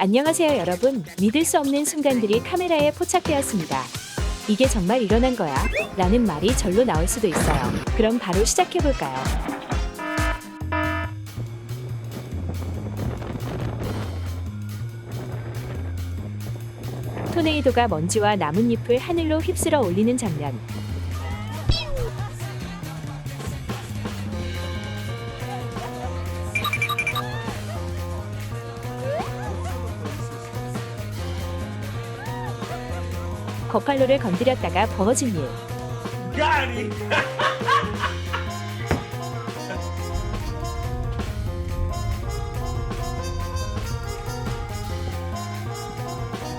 안녕하세요 여러분. 믿을 수 없는 순간들이 카메라에 포착되었습니다. 이게 정말 일어난 거야? 라는 말이 절로 나올 수도 있어요. 그럼 바로 시작해볼까요? 토네이도가 먼지와 나뭇잎을 하늘로 휩쓸어 올리는 장면. 거팔로를 건드렸다가 버거진 일. Him.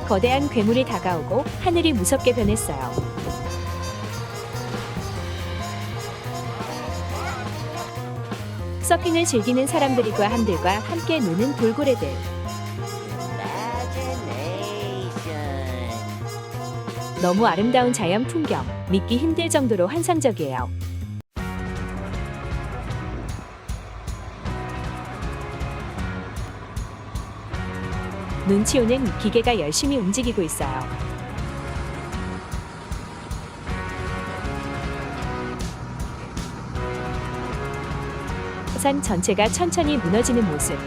거대한 괴물이 다가오고 하늘이 무섭게 변했어요. 서핑을 즐기는 사람들과 함들과 함께 노는 돌고래들. 너무 아름다운 자연 풍경, 믿기 힘들 정도로 환상적이에요. 눈치 오는 기계가 열심히 움직이고 있어요. 산 전체가 천천히 무너지는 모습.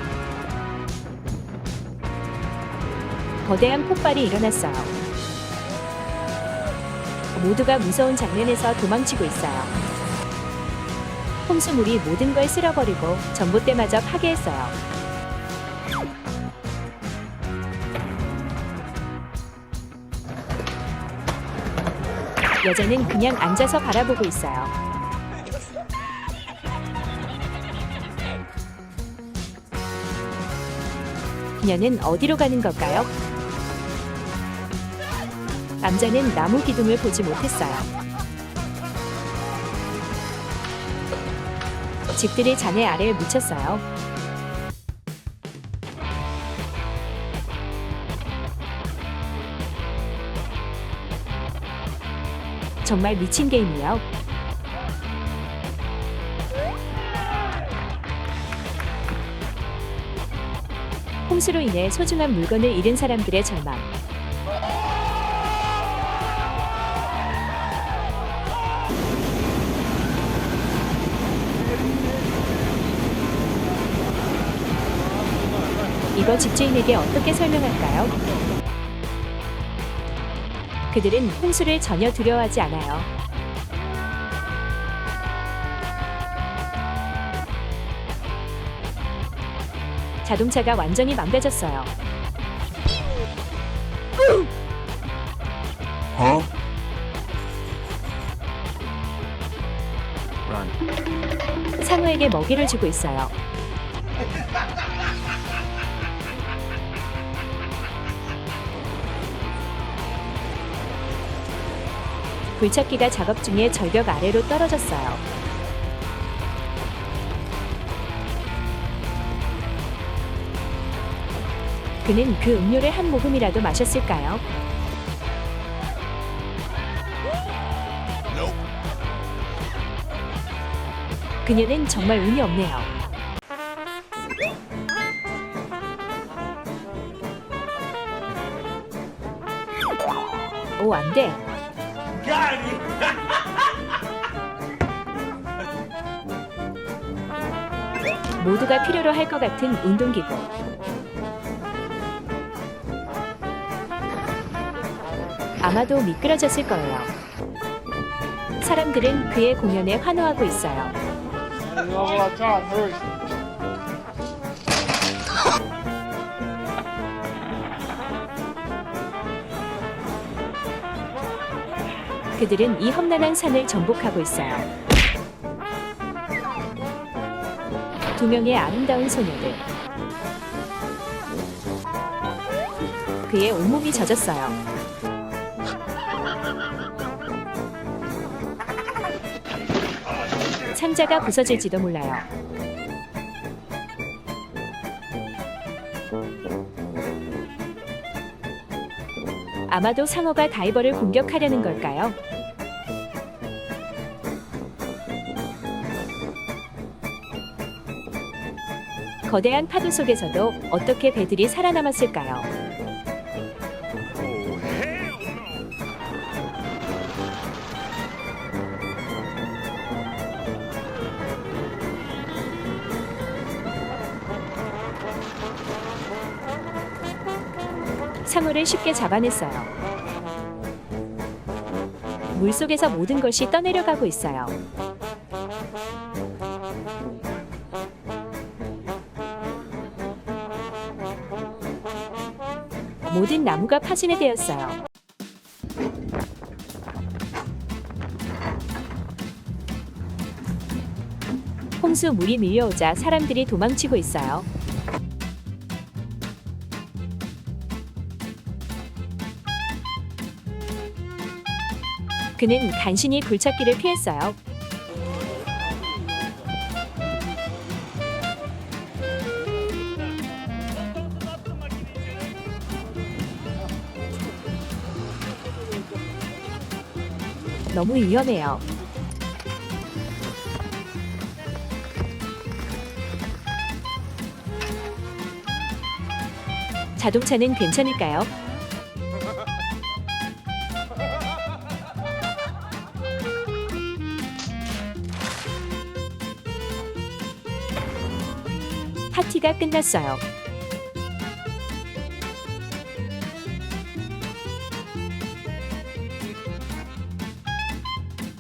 거대한 폭발이 일어났어요. 모두가 무서운 장면에서 도망치고 있어요. 홍수물이 모든 걸 쓸어버리고 전봇대마저 파괴했어요. 여자는 그냥 앉아서 바라보고 있어요. 그녀는 어디로 가는 걸까요? 남자는 나무 기둥을 보지 못했어요. 집들이 잔해 아래에 묻혔어요. 정말 미친 게임이요. 홍수로 인해 소중한 물건을 잃은 사람들의 절망. 이거 집주인에게 어떻게 설명할까요? 그들은 홍수를 전혀 두려워하지 않아요. 자동차가 완전히 망가졌어요. Run. 상어에게 먹이를 주고 있어요. 굴착기가 작업 중에 절벽 아래로 떨어졌어요. 그는 그 음료를 한 모금이라도 마셨을까요? 그녀는 정말 운이 없네요. 오, 안 돼. Him. 모두가 필요로 할 것 같은 운동기구. 아마도 미끄러졌을 거예요. 사람들은 그의 공연에 환호하고 있어요. 그들은 이 험난한 산을 정복하고 있어요. 두 명의 아름다운 소녀들. 그의 온몸이 젖었어요. 상자가 부서질지도 몰라요. 아마도 상어가 다이버를 공격하려는 걸까요? 거대한 파도 속에서도 어떻게 배들이 살아남았을까요? 상어를 쉽게 잡아냈어요. 물속에서 모든 것이 떠내려가고 있어요. 모든 나무가 파진해 되었어요. 홍수 물이 밀려오자 사람들이 도망치고 있어요. 그는 간신히 굴착기를 피했어요. 너무 위험해요. 자동차는 괜찮을까요? 파티가 끝났어요.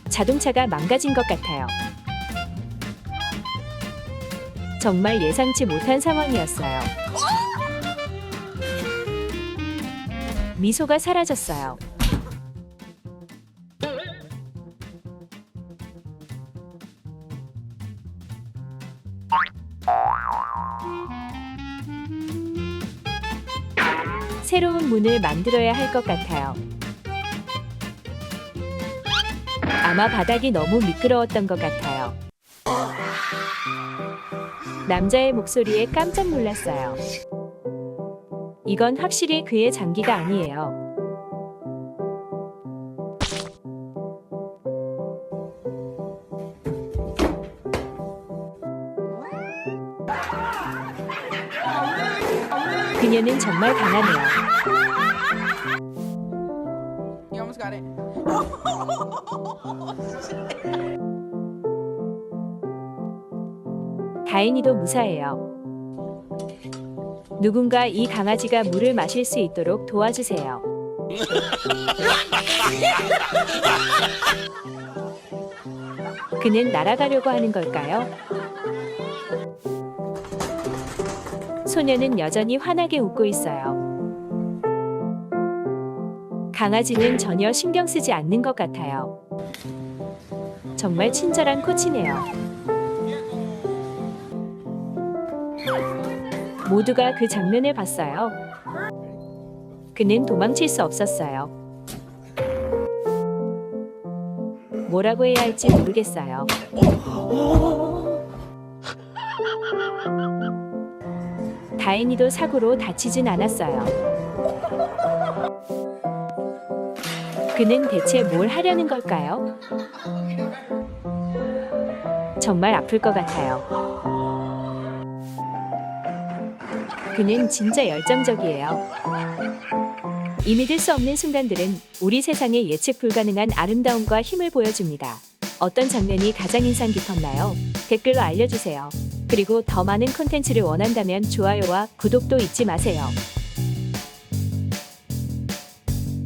자동차가 망가진 것 같아요. 정말 예상치 못한 상황이었어요. 미소가 사라졌어요. 문을 만들어야 할 것 같아요. 아마 바닥이 너무 미끄러웠던 것 같아요. 남자의 목소리에 깜짝 놀랐어요. 이건 확실히 그의 장기가 아니에요. 그녀는 정말 강하네요. 다행히도 무사해요. 누군가 이 강아지가 물을 마실 수 있도록 도와주세요. 그는 날아가려고 하는 걸까요? 소녀는 여전히 환하게 웃고 있어요. 강아지는 전혀 신경 쓰지 않는 것 같아요. 정말 친절한 코치네요. 모두가 그 장면을 봤어요. 그는 도망칠 수 없었어요. 뭐라고 해야 할지 모르겠어요. 다행히도 사고로 다치진 않았어요. 그는 대체 뭘 하려는 걸까요? 정말 아플 것 같아요. 그는 진짜 열정적이에요. 이 믿을 수 없는 순간들은 우리 세상의 예측 불가능한 아름다움과 힘을 보여줍니다. 어떤 장면이 가장 인상 깊었나요? 댓글로 알려주세요. 그리고 더 많은 콘텐츠를 원한다면 좋아요와 구독도 잊지 마세요.